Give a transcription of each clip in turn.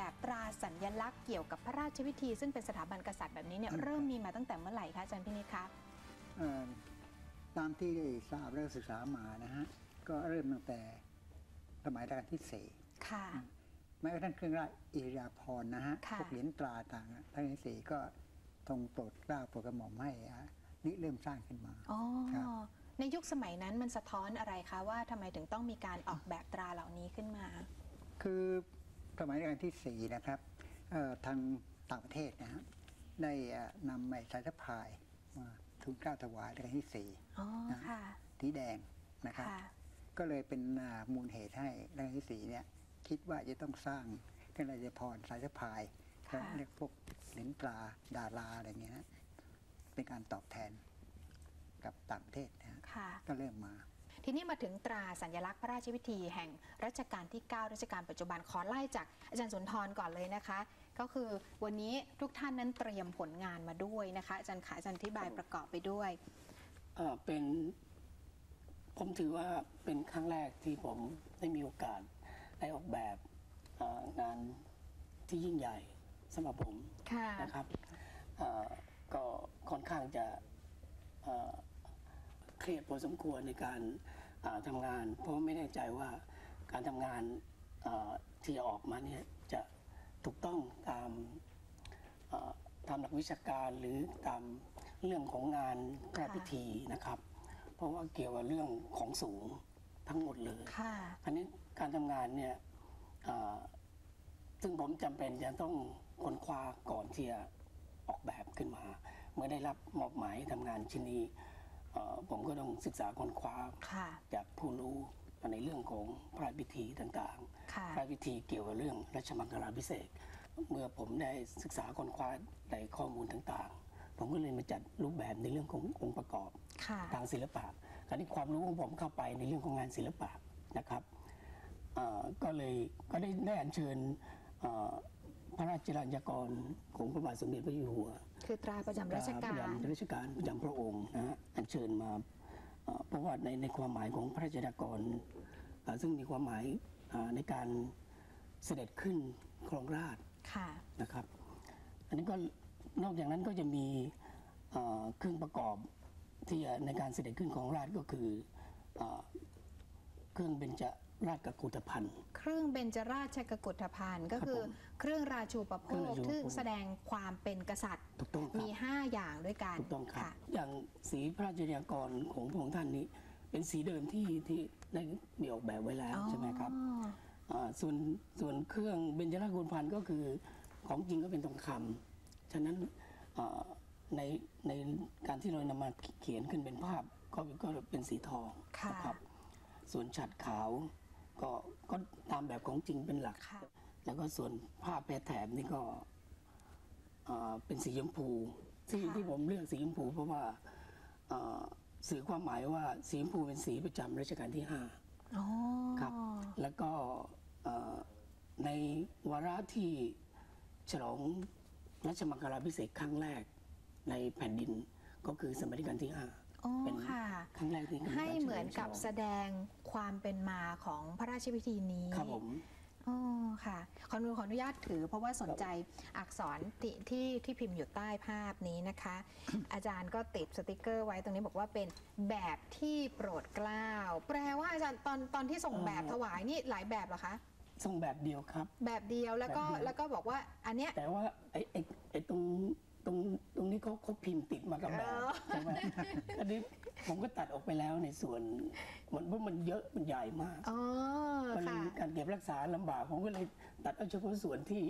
แบบตราสัญลักษณ์เกี่ยวกับพระราชพิธี ซึ่งเป็นสถาบันกษัตริย์แบบนี้เนี่ยอืมเริ่มมีมาตั้งแต่เมื่อไหร่คะอาจารย์พินิจคะเอ่อตามที่ได้ทราบและศึกษามานะฮะก็เริ่มตั้งแต่สมัยรัชกาลที่สี่ค่ะ แม้กระทั่งเครื่องราชอิริยาภรณ์นะฮะค่ะ พวกเหรียญตราต่างๆรัชกาลที่สี่ก็ทรงโปรดเกล้าโปรดกระหม่อมให้อะนี่เริ่มสร้างขึ้นมา อ๋อครับ ในยุคสมัยนั้นมันสะท้อนอะไรคะว่าทำไมถึงต้องมีการออกแบบตราเหล่านี้ขึ้นมา คือ สมัยรัชกาลที่สี่นะครับเอ่อทางต่างประเทศนะฮะได้เอ่อนำไม้สายสะพายมาทูลเกล้าถวายรัชกาลที่สี่อ๋อนะค่ะสีแดงนะครับค่ะก็เลยเป็นอ่ามูลเหตุให้รัชกาลที่สี่เนี่ยคิดว่าจะต้องสร้างเครื่องราชพรสายสะพายค่ะและเรียกพวกเหรียญตราดาราอะไรเงี้ยนะเป็นการตอบแทนกับต่างประเทศนะฮะค่ะก็เริ่มมา ทีนี้มาถึงตราสัญลักษณ์พระราชพิธีแห่งรัชกาลที่ 9 รัชกาลปัจจุบันขอไล่จากอาจารย์สุนทรก่อนเลยนะคะ ก็คือวันนี้ทุกท่านนั้นเตรียมผลงานมาด้วยนะคะอาจารย์ขาอาจารย์อธิบายประกอบไปด้วยเอ่อเป็นผมถือว่าเป็นครั้งแรกที่ผมได้มีโอกาสได้ออกแบบเอ่องานที่ยิ่งใหญ่สำหรับผมค่ะ นะครับเอ่อก็ค่อนข้างจะเอ่อ เครียดพอสมควรในการอ่าทำงาน เพราะไม่แน่ใจว่าการทำงานเอ่อที่จะออกมาเนี่ยจะถูกต้องตามเอ่อตามหลักวิชาการหรือตามเรื่องของงานพระพิธีนะครับ เพราะว่าเกี่ยวกับเรื่องของสูงทั้งหมดเลยค่ะอันนี้การทำงานเนี่ยเอ่อซึ่งผมจำเป็นจะต้องค้นคว้าก่อนที่จะออกแบบขึ้นมา เมื่อได้รับมอบหมายให้ทำงานชิ้นนี้เอ่อ ผมก็ต้องศึกษาค้นคว้าค่ะจากผู้รู้ในเรื่องของพระพิธีต่างค่ะๆพระพิธีเกี่ยวกับเรื่องรัชมังคลาภิเษกเมื่อผมได้ศึกษาค้นคว้าในข้อมูลต่างๆ ผมก็เลยมาจัดรูปแบบในเรื่องขององค์ประกอบค่ะทางศิลปะคราวนี้ความรู้ของผมเข้าไปในเรื่องของงานศิลปะนะครับเอ่อก็เลยก็ได้ได้อัญเชิญเอ่อ พระราชลัญญากรของพระบาทสมเด็จพระเจ้าอยู่หัวคือตราประจำราชกาประรจำราชการประจำพระองค์นะฮะอัญเชิญมาเอ่อเพราะว่าในในความหมายของพระราชดากรเอ่อซึ่งมีความหมายเอ่อในการเสด็จขึ้นครองราชย์ค่ะนะครับ อันนี้ก็นอกจากนั้นก็จะมีเอ่อเครื่องประกอบที่จะในการเสด็จขึ้นของราชย์ก็คือเอ่อเครื่องเบญจ ราชกกุฏภัณฑ์เครื่องเบญจราชกกุฏภัณฑ์ก็คือผมเครื่องราชูปโภเครื่องคราชูปโภคที่แสดงความเป็นกษัตริย์ถูกต้องครับมี 5 อย่างด้วยกันถูกต้องครับค่ะอย่างสีพระราชยากรของพระองค์ท่านนี้ เป็นสีเดิมที่ที่ได้มีออกแบบไว้แล้วใช่ไหมครับอ๋ออ่าส่วนส่วนเครื่องเบญจราชกุลพันธ์ก็คือของจริงก็เป็นทองคำฉะนั้นอ่าในในการที่เรานำมาเขียนขึ้นเป็นภาพก็ก็เป็นสีทองค่ะนะครับส่วนฉัดขาว ก็ก็ตามแบบของจริงเป็นหลักค่ะแล้วก็ส่วนผ้าแพรแถบนี่ก็อ่าเป็นสีชมพูที่ที่ผมเลือกสีชมพูเพราะว่าอ่าสื่อความหมายว่าสีชมพูเป็นสีประจำรัชกาลที่ห้าอ๋อครับ แล้วก็เอ่อในวาระที่ฉลองรัชมังคลาภิเษกครั้งแรกในแผ่นดินก็คือสมัยรัชกาลที่ห้า อ๋อเป็นค่ะ ครั้งแรกที่ให้เหมือนกับฉแสลองดงความเป็นมาของพระราชพิธีนี้ครับผม อ๋อค่ะ ขออนุขออนุญาตถือเพราะว่าสนใจอักษรที่ที่ที่พิมพ์อยู่ใต้ภาพนี้นะคะ อาจารย์ก็ติดสติกเกอร์ไว้ตรงนี้บอกว่าเป็นแบบที่โปรดเกล้าแปลว่าอาจารย์ตอนตอนที่ส่งแบบถวายนี่หลายแบบเหรอคะ ทรงแบบเดียวครับ แบบเดียวแล้วก็แบบเดียว แล้วก็บอกว่าอันเนี้ยแต่ว่าไอ้ไอ้ไอ้ตรง ตรงตรงนี้เขาเขาพิมพ์ติดมากับแบบเออใช่ไหมอันนี้ผมก็ตัดออกไปแล้วในส่วนมันเพราะมันเยอะมันใหญ่มากอ๋อมันเลยค่ะ การเก็บรักษาลำบากผมก็เลยตัดเอาเฉพาะส่วนที่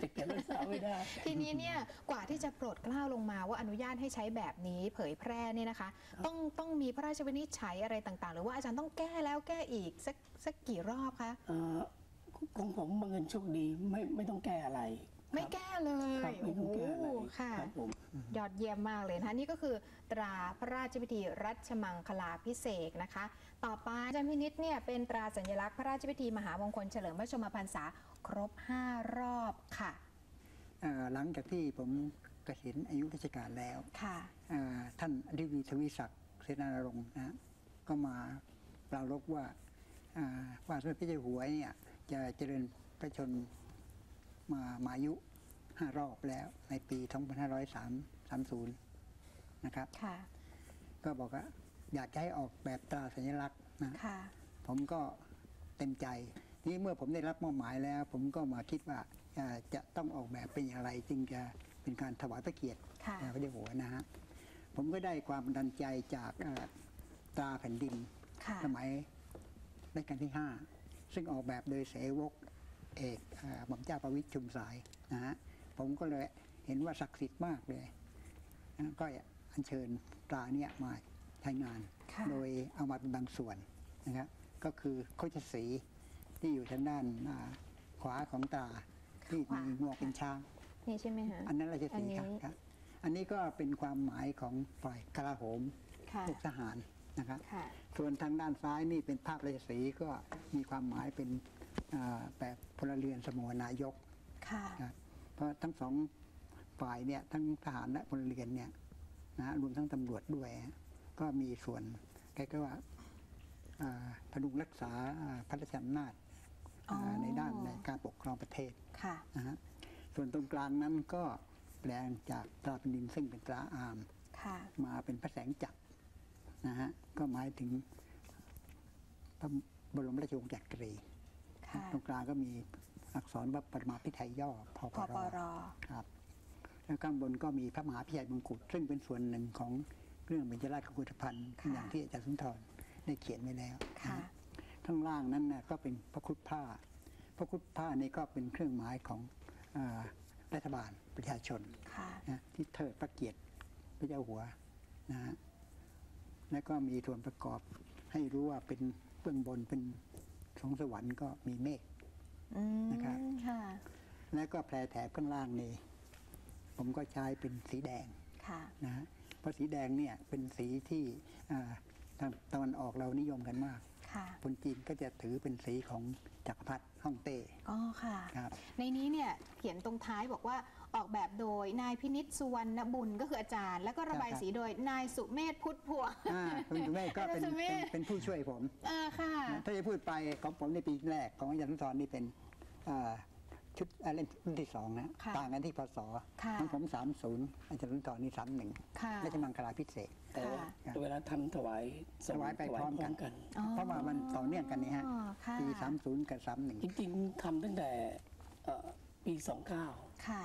จะเก็บรักษาไม่ได้ ทีนี้เนี่ยกว่าที่จะโปรดเกล้าลงมาว่าอนุญาตให้ใช้แบบนี้เผยแพร่เนี่ยนะคะ ต้องต้องมีพระราชวินิจฉัยอะไรต่างๆ หรือว่าอาจารย์ต้องแก้แล้วแก้อีกสักสักกี่รอบคะ เอ่อของผมบังเอิญโชคดีไม่ไม่ต้องแก้อะไร ไม่ครับแก้เลยครับไม่ต้องแก้อะไรโอ้โหค่ะ ครับผม ยอดเยี่ยมมากเลยนะคะนี่ก็คือตราพระราชพิธีรัชมังคลาพิเศษกนะคะ ต่อไปอาจารย์พินิษเนี่ยเป็นตราสัญลักษณ์พระราชพิธีมหามงคลเฉลิมพระชนมพรรษาครบ 5 รอบค่ะเอ่อหลังจากที่ผมเกษียณอายุราชการแล้วค่ะ เอ่อท่านอธิบดีทวีศักดิ์เสนารงค์นะฮะก็มาปรารบว่าอ่าว่าสมเด็จพระเจ้าอยู่หัวเนี่ยจะเจริญพระชน มามาอายุ5รอบแล้วในปี 2530 นะครับ ค่ะ ก็บอกว่าอยากจะให้ออกแบบตราสัญลักษณ์นะค่ะ ผมก็เต็มใจ นี่เมื่อผมได้รับมอบหมายแล้ว ผมก็มาคิดว่าเอ่อจะต้องออกแบบเป็นอย่างไร จึงจะเป็นการถวายพระเกียรติค่ะแด่พระเจ้าอยู่หัวนะฮะ ผมก็ได้ความบันดาลใจจากเอ่อตราแผ่นดินค่ะสมัยรัชกาลที่ 5 ซึ่งออกแบบโดยเสวก เอกเอ่อหม่อมเจ้าประวิตรชุมสายนะฮะผมก็เลยเห็นว่าศักดิ์สิทธิ์มากเลยนะก็อัญเชิญตราเนี่ยมาใช้งานค่ะโดยเอามาเป็นบางส่วนนะครับก็คือโคชสีที่อยู่ทางด้านอ่าขวาของตราที่ขวามีงวงเป็นช้างนี่ใช่ไหมคะอันนั้นราชอันสีนี้ห์ครับครับ อันนี้ก็เป็นความหมายของฝ่ายกลาโหมค่ะพวกทหารนะครับค่ะส่วนทางด้านซ้ายนี่เป็นภาพราชสีห์ก็มีความหมายเป็นอ่า แบบพลเรือนสมวนายกค่ะครับเพราะทั้งสองฝ่ายเนี่ยทั้งทหารและพลเรือนเนี่ยนะฮะรวมทั้งตำรวจด้วยฮะก็มีส่วนใกล้ๆว่าอ่าพดุงรักษาอ่าพระราชอำนาจอ๋ออ่าในด้านในการปกครองประเทศค่ะนะฮะส่วนตรงกลางนั้นก็แปลงจากตราแผ่นดินซึ่งเป็นตราอามค่ะมาเป็นพระแสงจักรนะฮะก็หมายถึงพระบรมราชวงศ์จักรีค่ะ ตรงกลางก็มีอักษรว่าปรมาภิไธยย่อพพปปรรครับ แล้วข้างบนก็มีพระมหาพิชัยมงกุฎซึ่งเป็นส่วนหนึ่งของเรื่องเบญจราชกุฏภัณฑ์ค่ะอย่างที่อาจารย์สุนทรได้เขียนไว้แล้วค่ะนะฮะข้างล่างนั้นนะก็เป็นพระครุฑผ้า พระครุฑผ้านี่ก็เป็นเครื่องหมายของอารัฐบาลประชาชนค่ะนะที่เทิดพระเกียรติพระเจ้าหัวนะฮะและก็มีส่วนประกอบให้รู้ว่าเป็นเบื้องบนเป็น สวงสวรรค์ก็มีเมฆอืมนะครับค่ะและก็แพรแถบข้างล่างนี่ผมก็ใช้เป็นสีแดงค่ะนะฮะเพราะสีแดงเนี่ยเป็นสีที่อ่าทางตะวันออกเรานิยมกันมาก ค่ะคนจีนก็จะถือเป็นสีของจักรพรรดิฮ่องเต้อ๋อค่ะ ครับในนี้เนี่ยเขียนตรงท้ายบอกว่าออกแบบโดยนายพินิษสุวรรณบุญก็คืออาจารย์ แล้วก็ระบายครับสีโดยนายสุเมธพุทธพวงอ่าคุณแม่ก็เป็นอาจารย์สุเมเป็นธเป็นผู้ช่วยผมอ่าค่ะ ถ้าจะพูดไปของผมในปีแรกของอาจารย์สุนทรนี่เป็นอ่า ชุดอ่าเล่นรุ่นที่สองนะค่ะต่างกันที่พศค่ะ ของผม 30 อาจารย์สุนทรนี่31ค่ะและจะมังคลาพิเศษกแต่ว่าค่ะเวลาทำถวายส่ถงวายไปพร้อมกันกัน อ๋อเพราะว่ามันต่อเนื่องกันนี่ฮะอ๋อค่ะ ปี 30 กับ 31จริงๆทำตั้งแต่เอ่อปี 29ค่ะ